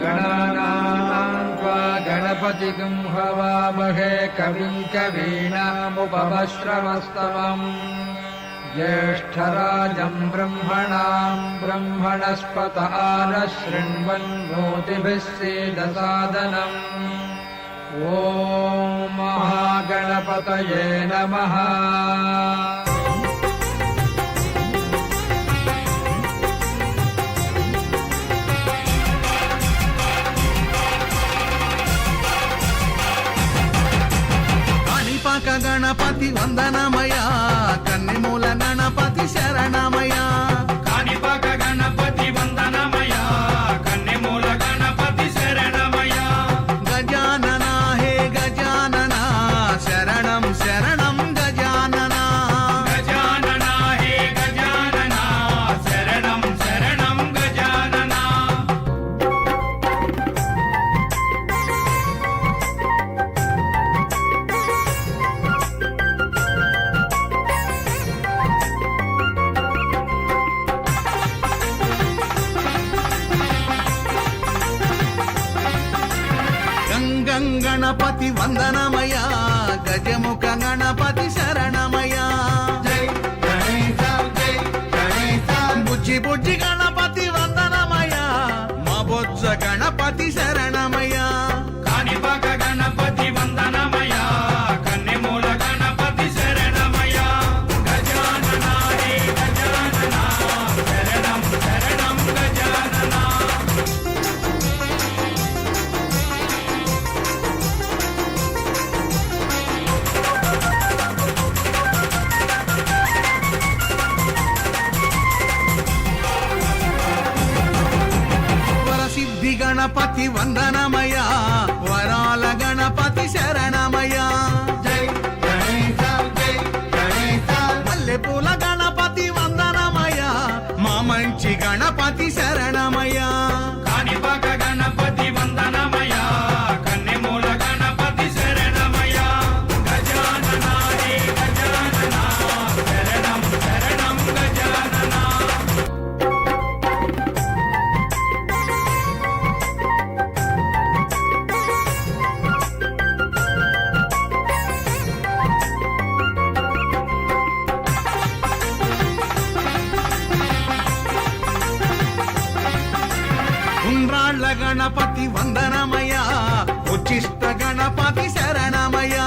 गणानाम् हवामहे कविम् कवीनामुपमश्रवस्तमम् ज्येष्ठराजम् ब्रह्मणाम् ब्रह्मणस्पत आनशृण्वन् मोतिभिः सेदसादनम् ॐ महागणपतये नमः గణపతి వందనమ గణపతి వందనమయ గజముఖ గణపతి గణపతి వందనమయ వరాల గణపతి శరణమయ జై గణేశ జై గణేశ. మల్లెపూల గణ గణపతి వందనమయ ఉచిష్ట గణపతి శరణమయా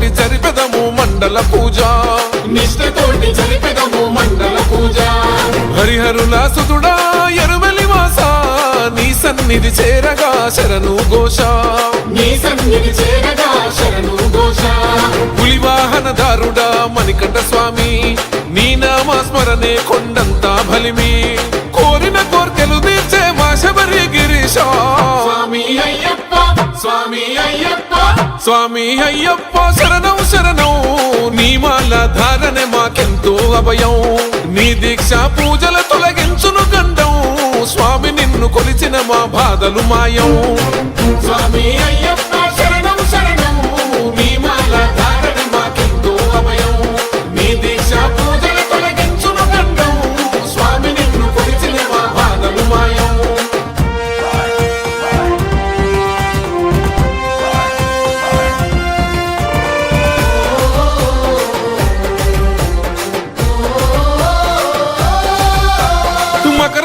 నిష్టతోటి జరిపెదము మండల పూజ. నిష్టతోటి జరిపెదము మండల పూజ. హరిహరుల సుతుడా ఎరువెలి వాస. నీ సన్నిధి చేరగా శరణు ఘోష. నీ సన్నిధి చేరగా శరణు ఘోష. పులివాహనదారుడా మణికంఠ స్వామి. నీ నామ స్మరణే కొండంతా బలిమి. కోరిన కోర్కెలు తీర్చే మా శబరి గిరీశ. స్వామి అయ్యప్ప స్వామి అయ్యప్ప. స్వామి అయ్యప్ప శరణం శరణం. నీ మాల ధారణ మాకెంతో అభయం. నీ దీక్ష పూజల తొలగించును గండం స్వామి నిన్ను కొలిచిన మా బాధలు మాయం. స్వామి అయ్య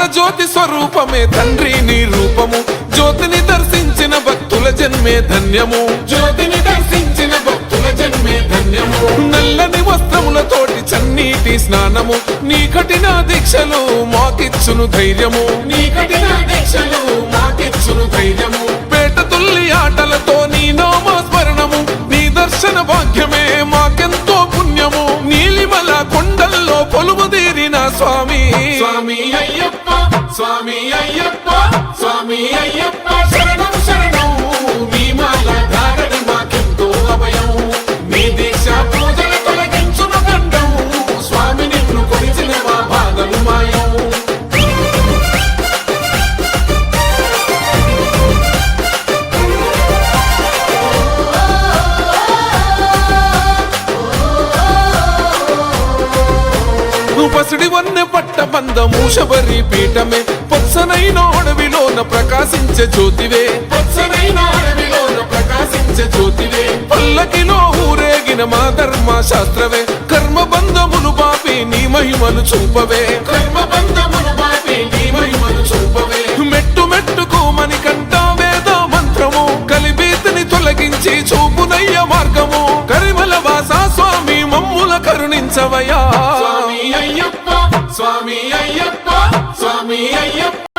జ్యోతి స్వరూపమే తండ్రి నీ రూపము. జ్యోతిని దర్శించిన భక్తుల జన్మే ధన్యము. జ్యోతిని దర్శించిన భక్తుల జన్మే ధన్యము. నల్లని వస్త్రములతోటి చన్నీటి స్నానము. నీ కఠిన దీక్షలు మాకిచ్చును ధైర్యము. నీ కఠిన దీక్షలు మాకిచ్చును ధైర్యము. పేట తుల్లి ఆటలతో స్వామి అయ్యప్ప. పసిడి పట్ట బంద శబరి పీఠమే. పచ్చనైన అడవిలోన ప్రకాశించే జ్యోతివే. పచ్చనైన అడవిలోన ప్రకాశించే జ్యోతివే. పల్లకిలో ఊరేగిన మా ధర్మ శాస్త్రవే కర్మ బంధమును పాపి నీ మహిమను చూపవే. కర్మ బంధమును పాపి నీ మహిమను చూపవే. మెట్టు మెట్టుకు మని కంట వేద మంత్రము. కలిబీతిని తొలగించి చూపునయ్య మార్గము. కరిమల వాసా స్వామి మమ్ముల కరుణించవయా. స్వామి అయ్యప్ప స్వామి అయ్యప్ప.